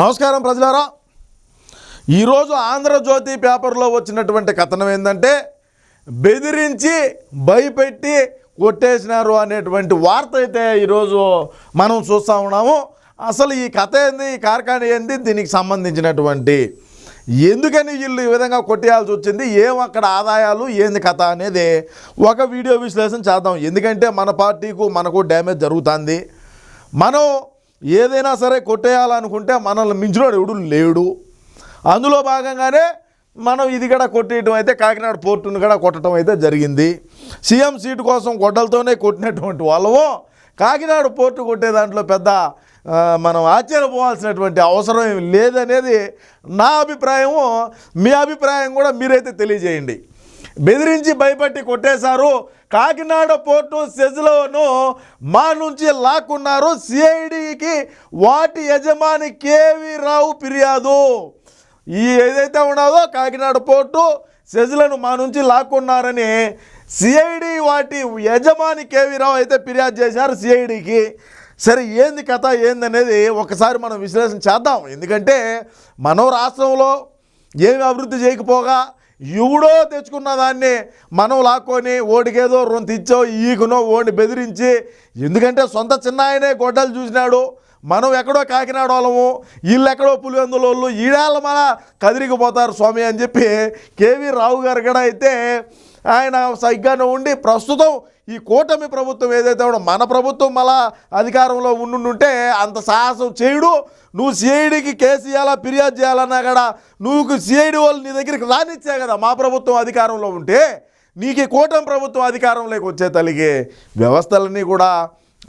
నమస్కారం ప్రజలారా. ఈరోజు ఆంధ్రజ్యోతి పేపర్లో వచ్చినటువంటి కథనం ఏంటంటే బెదిరించి భయపెట్టి కొట్టేసినారు అనేటువంటి వార్త అయితే ఈరోజు మనం చూస్తూ ఉన్నాము. అసలు ఈ కథ ఏంది ఈ కార్ఖాన ఏంది దీనికి సంబంధించినటువంటి ఎందుకని వీళ్ళు ఈ విధంగా కొట్టేయాల్సి వచ్చింది ఏం అక్కడ ఆదాయాలు ఏంది కథ అనేది ఒక వీడియో విశ్లేషణ చేద్దాం. ఎందుకంటే మన పార్టీకు మనకు డ్యామేజ్ జరుగుతుంది. మనం ఏదైనా సరే కొట్టేయాలనుకుంటే మనల్ని మించినోడు ఎవడు లేడు. అందులో భాగంగానే మనం ఇది కూడా కొట్టేయటం అయితే కాకినాడ పోర్టును కూడా కొట్టడం అయితే జరిగింది. సీఎం సీటు కోసం గొడ్డలతోనే కొట్టినటువంటి వాళ్ళము. కాకినాడ పోర్టు కొట్టే దాంట్లో పెద్ద మనం ఆశ్చర్యపోవాల్సినటువంటి అవసరం లేదనేది నా అభిప్రాయము. మీ అభిప్రాయం కూడా మీరైతే తెలియజేయండి. బెదిరించి భయపట్టి కొట్టేశారు. కాకినాడ పోర్టు సెజ్లోను మా నుంచి లాక్కున్నారు సిఐడికి. వాటి యజమాని కేవి రావు ఫిర్యాదు. ఈ ఏదైతే ఉన్నదో కాకినాడ పోర్టు సెజ్లను మా నుంచి లాక్కున్నారని సిఐడి వాటి యజమాని కేవీ రావు అయితే ఫిర్యాదు చేశారు సిఐడికి. సరే ఏంది కథ ఏందనేది ఒకసారి మనం విశ్లేషణ చేద్దాం. ఎందుకంటే మనం రాష్ట్రంలో ఏమి అభివృద్ధి చేయకపోగా ఎవడో తెచ్చుకున్న దాన్ని మనం లాక్కొని ఓడికేదో రుణం ఇచ్చో ఈకునో ఓడిని బెదిరించి ఎందుకంటే సొంత చిన్న ఆయనే గొడ్డలు చూసినాడు. మనం ఎక్కడో కాకినాడ వాళ్ళము వీళ్ళు ఎక్కడో పులివెందులోళ్ళు ఈడాళ్ళు మన కదిరిగిపోతారు స్వామి అని చెప్పి కేవీ రావు గారు కూడా అయితే ఆయన సరిగ్గానే ఉండి ప్రస్తుతం ఈ కూటమి ప్రభుత్వం ఏదైతే ఉందో మన ప్రభుత్వం మళ్ళా అధికారంలో ఉండుంటే అంత సాహసం చేయడు. నువ్వు సిఐడికి కేసు ఇవ్వాలా ఫిర్యాదు చేయాలన్నా కూడా నువ్వు సిఐడి వాళ్ళు నీ దగ్గరికి రానిచ్చా కదా మా ప్రభుత్వం అధికారంలో ఉంటే. నీకు ఈ కూటమి ప్రభుత్వం అధికారంలోకి వచ్చే తల్లికి వ్యవస్థలన్నీ కూడా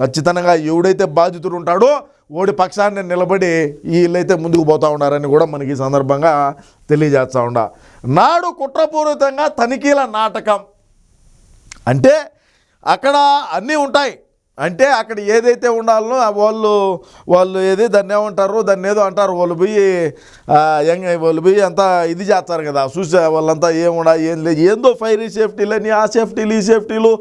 ఖచ్చితంగా ఎవడైతే బాధితుడు ఉంటాడో ఓడి పక్షాన్ని నిలబడి వీళ్ళైతే ముందుకు పోతూ ఉన్నారని కూడా మనకి ఈ సందర్భంగా తెలియజేస్తూ ఉండ. నాడు కుట్రపూరితంగా తనిఖీల నాటకం. అంటే అక్కడ అన్నీ ఉంటాయి. అంటే అక్కడ ఏదైతే ఉండాలనో ఆ వాళ్ళు వాళ్ళు ఏది దాన్ని ఏమంటారు దాన్ని ఏదో అంటారు. వాళ్ళు పోయి యంగ్ వాళ్ళు పోయి అంతా ఇది చేస్తారు కదా. చూసే వాళ్ళంతా ఏముండా ఏం లేదు. ఏందో ఫైర్ సేఫ్టీలని ఆ సేఫ్టీలు ఈ సేఫ్టీలు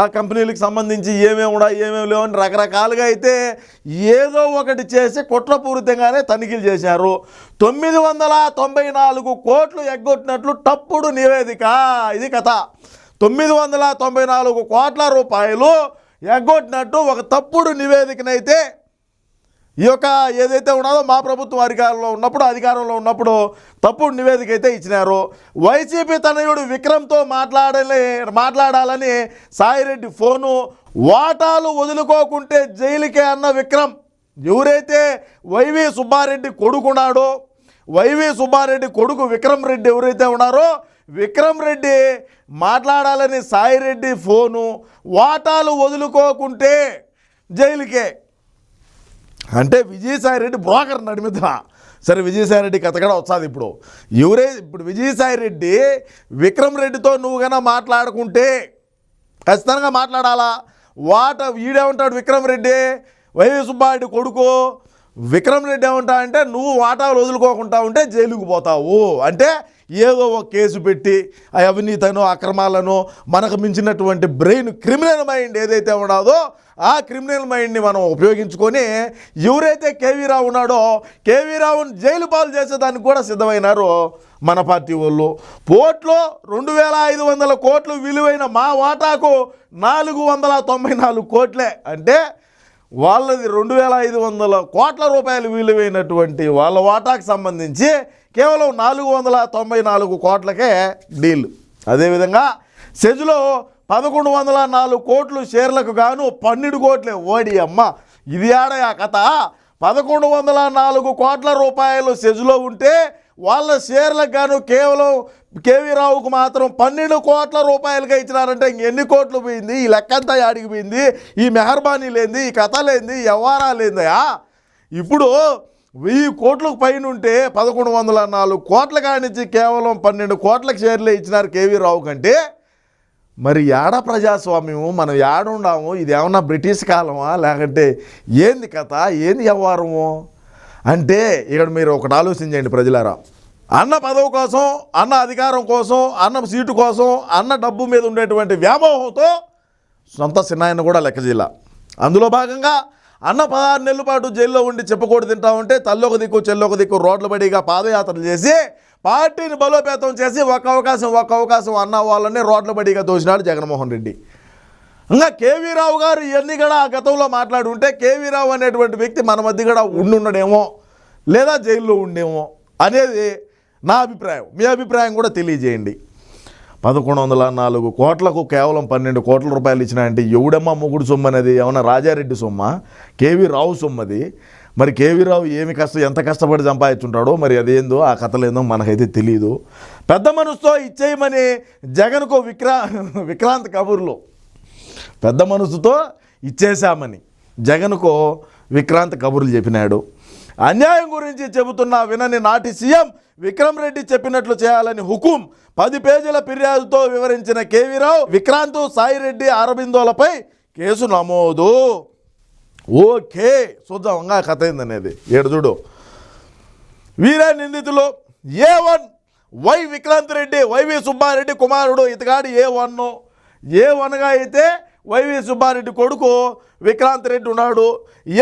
ఆ కంపెనీలకు సంబంధించి ఏమేమి ఉండా ఏమేమి లేవని రకరకాలుగా అయితే ఏదో ఒకటి చేసి కుట్రపూరితంగానే తనిఖీలు చేశారు. తొమ్మిది వందల తొంభై నాలుగు కోట్లు ఎగ్గొట్టినట్లు తప్పుడు నివేదిక. ఇది కథ. తొమ్మిది వందల తొంభై నాలుగు కోట్ల రూపాయలు ఎగ్గొట్టినట్టు ఒక తప్పుడు నివేదికనైతే ఈ యొక్క ఏదైతే ఉన్నదో మా ప్రభుత్వం అధికారంలో ఉన్నప్పుడు అధికారంలో ఉన్నప్పుడు తప్పుడు నివేదిక అయితే ఇచ్చినారు. వైసీపీ తనయుడు విక్రమ్తో మాట్లాడలే మాట్లాడాలని సాయిరెడ్డి ఫోను వాటాలు వదులుకోకుంటే జైలుకే అన్న విక్రమ్ ఎవరైతే వైవి సుబ్బారెడ్డి కొడుకున్నాడో వైవి సుబ్బారెడ్డి కొడుకు విక్రమ్ రెడ్డి ఎవరైతే ఉన్నారో విక్రమ్ రెడ్డి మాట్లాడాలని సాయిరెడ్డి ఫోను వాటాలు వదులుకోకుంటే జైలుకే. అంటే విజయసాయిరెడ్డి బ్రోకర్ నడిమిద్దా సరే విజయసాయిరెడ్డి కథ కూడా వస్తుంది ఇప్పుడు. ఎవరే ఇప్పుడు విజయసాయిరెడ్డి విక్రమ్ రెడ్డితో నువ్వు కన్నా మాట్లాడుకుంటే ఖచ్చితంగా మాట్లాడాలా? వాట వీడేమంటాడు విక్రమ్ రెడ్డి? వైవి సుబ్బారెడ్డి కొడుకు. విక్రమ్ రెడ్డి ఏమంటా అంటే నువ్వు వాటాలు వదులుకోకుండా ఉంటే జైలుకు పోతావు. అంటే ఏదో ఒక కేసు పెట్టి ఆ అవినీతను అక్రమాలను మనకు మించినటువంటి బ్రెయిన్ క్రిమినల్ మైండ్ ఏదైతే ఉన్నాదో ఆ క్రిమినల్ మైండ్ని మనం ఉపయోగించుకొని ఎవరైతే కేవీ రావు ఉన్నాడో కేవీ రావుని జైలు పాలు చేసేదానికి కూడా సిద్ధమైనారు మన పార్టీ వాళ్ళు. పోర్ట్లో రెండు వేల ఐదు వందల కోట్లు విలువైన మా వాటాకు నాలుగు వందల తొంభై నాలుగు కోట్లే. అంటే వాళ్ళది రెండు వేల ఐదు వందల కోట్ల రూపాయలు విలువైనటువంటి వాళ్ళ వాటాకు సంబంధించి కేవలం నాలుగు వందల తొంభై నాలుగు కోట్లకే డీల్. అదేవిధంగా సెజ్లో పదకొండు వందల నాలుగు కోట్లు షేర్లకు గాను పన్నెండు కోట్లే. ఓడి అమ్మ ఇది ఆడ ఆ కథ. పదకొండు వందల నాలుగు కోట్ల రూపాయలు సెజ్లో ఉంటే వాళ్ళ షేర్లకు గాను కేవలం కేవీ రావుకు మాత్రం పన్నెండు కోట్ల రూపాయలుగా ఇచ్చినారంటే ఎన్ని కోట్లు పోయింది? ఈ లెక్కంతా యాడికి పోయింది? ఈ మెహర్బానీ లేంది ఈ కథ లేంది వ్యవహారాలు ఏందయా ఇప్పుడు వెయ్యి కోట్లకు పైన ఉంటే పదకొండు వందల నాలుగు కోట్ల కానించి కేవలం పన్నెండు కోట్లకు షేర్లే ఇచ్చినారు కేవీ రావు కంటే మరి ఏడ ప్రజాస్వామ్యము? మనం ఏడుండాము ఇది ఏమన్నా బ్రిటిష్ కాలమా? లేకంటే ఏంది కథ? ఏంది వ్యవహారము? అంటే ఇక్కడ మీరు ఒకటి ఆలోచించండి ప్రజలారా. అన్న పదవి కోసం అన్న అధికారం కోసం అన్న సీటు కోసం అన్న డబ్బు మీద ఉండేటువంటి వ్యామోహంతో సొంత చిన్నాయన కూడా లెక్క చేయాల అందులో భాగంగా అన్న పదహారు నెలల పాటు జైల్లో ఉండి చెప్పకూడదు తింటా ఉంటే తల్లొక దిక్కు చెల్లొక దిక్కు రోడ్ల బడిగా పాదయాత్రలు చేసి పార్టీని బలోపేతం చేసి ఒక అవకాశం ఒక అవకాశం అన్న వాళ్ళని రోడ్ల బడిగా దోచినాడు జగన్మోహన్ రెడ్డి. ఇంకా కేవీ రావు గారు ఇవన్నీ కూడా ఆ గతంలో మాట్లాడి ఉంటే కేవీ రావు అనేటువంటి వ్యక్తి మన మధ్య కూడా ఉండుండడేమో లేదా జైల్లో ఉండేమో అనేది నా అభిప్రాయం. మీ అభిప్రాయం కూడా తెలియజేయండి. పదకొండు వందల నాలుగు కోట్లకు కేవలం పన్నెండు కోట్ల రూపాయలు ఇచ్చినాయంటే ఎవడమ్మా మొగుడు సొమ్ము అనేది ఏమన్నా రాజారెడ్డి సొమ్మ? కేవీ రావు సొమ్మది. మరి కేవీ రావు ఏమి కష్టం ఎంత కష్టపడి సంపాదించుంటాడో మరి అదేందో ఆ కథలేందో మనకైతే తెలియదు పెద్ద మనసుతో ఇచ్చేయమని జగన్కు విక్రా విక్రాంత్ కబుర్లు. పెద్ద మనసుతో ఇచ్చేశామని జగన్కు విక్రాంత్ కబుర్లు చెప్పినాడు. అన్యాయం గురించి చెబుతున్న వినని నాటి సీఎం విక్రమ్ రెడ్డి చెప్పినట్లు చేయాలని హుకుం. పది పేజీల ఫిర్యాదుతో వివరించిన కేవీరావు విక్రాంత్ సాయిరెడ్డి అరబిందోలపై కేసు నమోదు. ఓకే. చూద్దాం ఇంకా కథ ఏందనేది. ఏడు చూడు. వీరే నిందితులు. A one Y Vikrant Reddy YV Subba Reddy కుమారుడు ఇతగాడు ఏ వన్ ఏ వన్గా అయితే వైవి సుబ్బారెడ్డి కొడుకు విక్రాంత్ రెడ్డి ఉన్నాడు.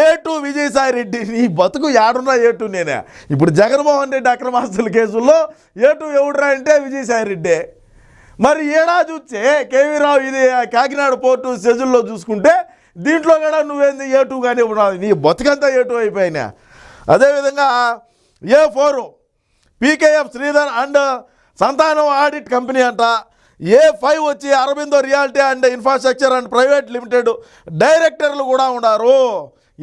A two Vijayasai Reddy? నీ బతుకు ఏడున్నా ఏ టూ నేనే? ఇప్పుడు జగన్మోహన్ రెడ్డి అక్రమాస్తుల కేసుల్లో ఏ టూ ఎవడురా అంటే విజయసాయి రెడ్డి. మరి ఏడా చూస్తే కేవీ రావు ఇది కాకినాడ పోర్టు సెజుల్లో చూసుకుంటే దీంట్లో కూడా నువ్వేంది ఏ టూ కానీ ఉన్నావు. నీ బతుకంతా ఏ టూ అయిపోయినా. అదేవిధంగా A four PKF Sridhar and Santhanam audit company అంట. ఏ ఫైవ్ వచ్చి Aurobindo reality and infrastructure and private limited డైరెక్టర్లు కూడా ఉన్నారు.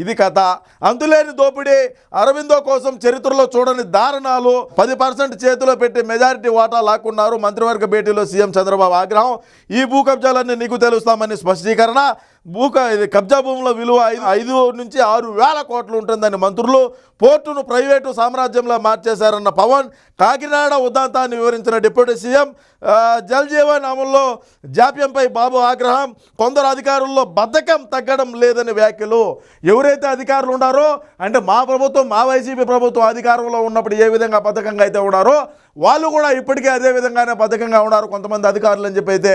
ఇది కథ. అంతులేని దోపిడీ అరవిందో కోసం చరిత్రలో చూడని దారుణాలు పది పర్సెంట్ చేతిలో పెట్టి మెజారిటీ వాటా లాక్కున్నారు మంత్రివర్గ భేటీలో సీఎం చంద్రబాబు ఆగ్రహం. ఈ భూ కబ్జాలన్నీ నీకు తెలుస్తామని స్పష్టీకరణ. భూక ఇది కబ్జా భూముల విలువ ఐదు ఐదు నుంచి ఆరు వేల కోట్లు ఉంటుందని మంత్రులు పోర్టును ప్రైవేటు సామ్రాజ్యంలో మార్చేశారన్న పవన్ కాకినాడ ఉదాంతాన్ని వివరించిన డిప్యూటీ సీఎం జల్జీవన్ జల్ జీవన్ అమల్లో జాప్యంపై బాబు ఆగ్రహం కొందరు అధికారుల్లో బద్ధకం తగ్గడం లేదని వ్యాఖ్యలు. ఎవరైతే అధికారులు ఉన్నారో అంటే మా ప్రభుత్వం మా వైసీపీ ప్రభుత్వం అధికారంలో ఉన్నప్పుడు ఏ విధంగా బద్ధకంగా అయితే ఉన్నారో వాళ్ళు కూడా ఇప్పటికే అదే విధంగానే బద్ధకంగా ఉన్నారు. కొంతమంది అధికారులు అని చెప్పి అయితే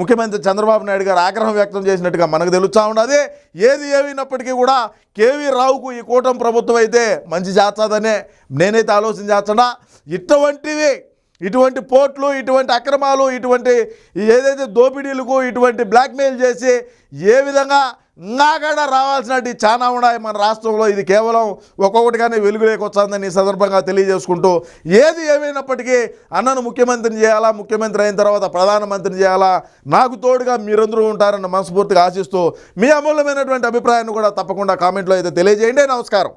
ముఖ్యమంత్రి చంద్రబాబు నాయుడు గారు ఆగ్రహం వ్యక్తం చేసినట్టుగా మనకు తెలుస్తూ ఉన్నది. ఏది ఏమైనప్పటికీ కూడా కేవీ రావుకు ఈ కూటమి ప్రభుత్వం అయితే మంచి చేస్తుందనే నేనైతే ఆలోచన చేస్తున్నా ఇటువంటివి ఇటువంటి పోర్ట్లు ఇటువంటి అక్రమాలు ఇటువంటి ఏదైతే దోపిడీలకు ఇటువంటి బ్లాక్మెయిల్ చేసి ఏ విధంగా నాకాడ రావాల్సినట్టు చాలా ఉన్నాయి మన రాష్ట్రంలో. ఇది కేవలం ఒక్కొక్కటిగానే వెలుగులేకొచ్చిందని ఈ సందర్భంగా తెలియజేసుకుంటూ ఏది ఏమైనప్పటికీ అన్నను ముఖ్యమంత్రిని చేయాలా ముఖ్యమంత్రి అయిన తర్వాత ప్రధానమంత్రిని చేయాలా? నాకు తోడుగా మీరందరూ ఉంటారన్న మనస్ఫూర్తిగా ఆశిస్తూ మీ అమూల్యమైనటువంటి అభిప్రాయాన్ని కూడా తప్పకుండా కామెంట్లో అయితే తెలియజేయండి. నమస్కారం.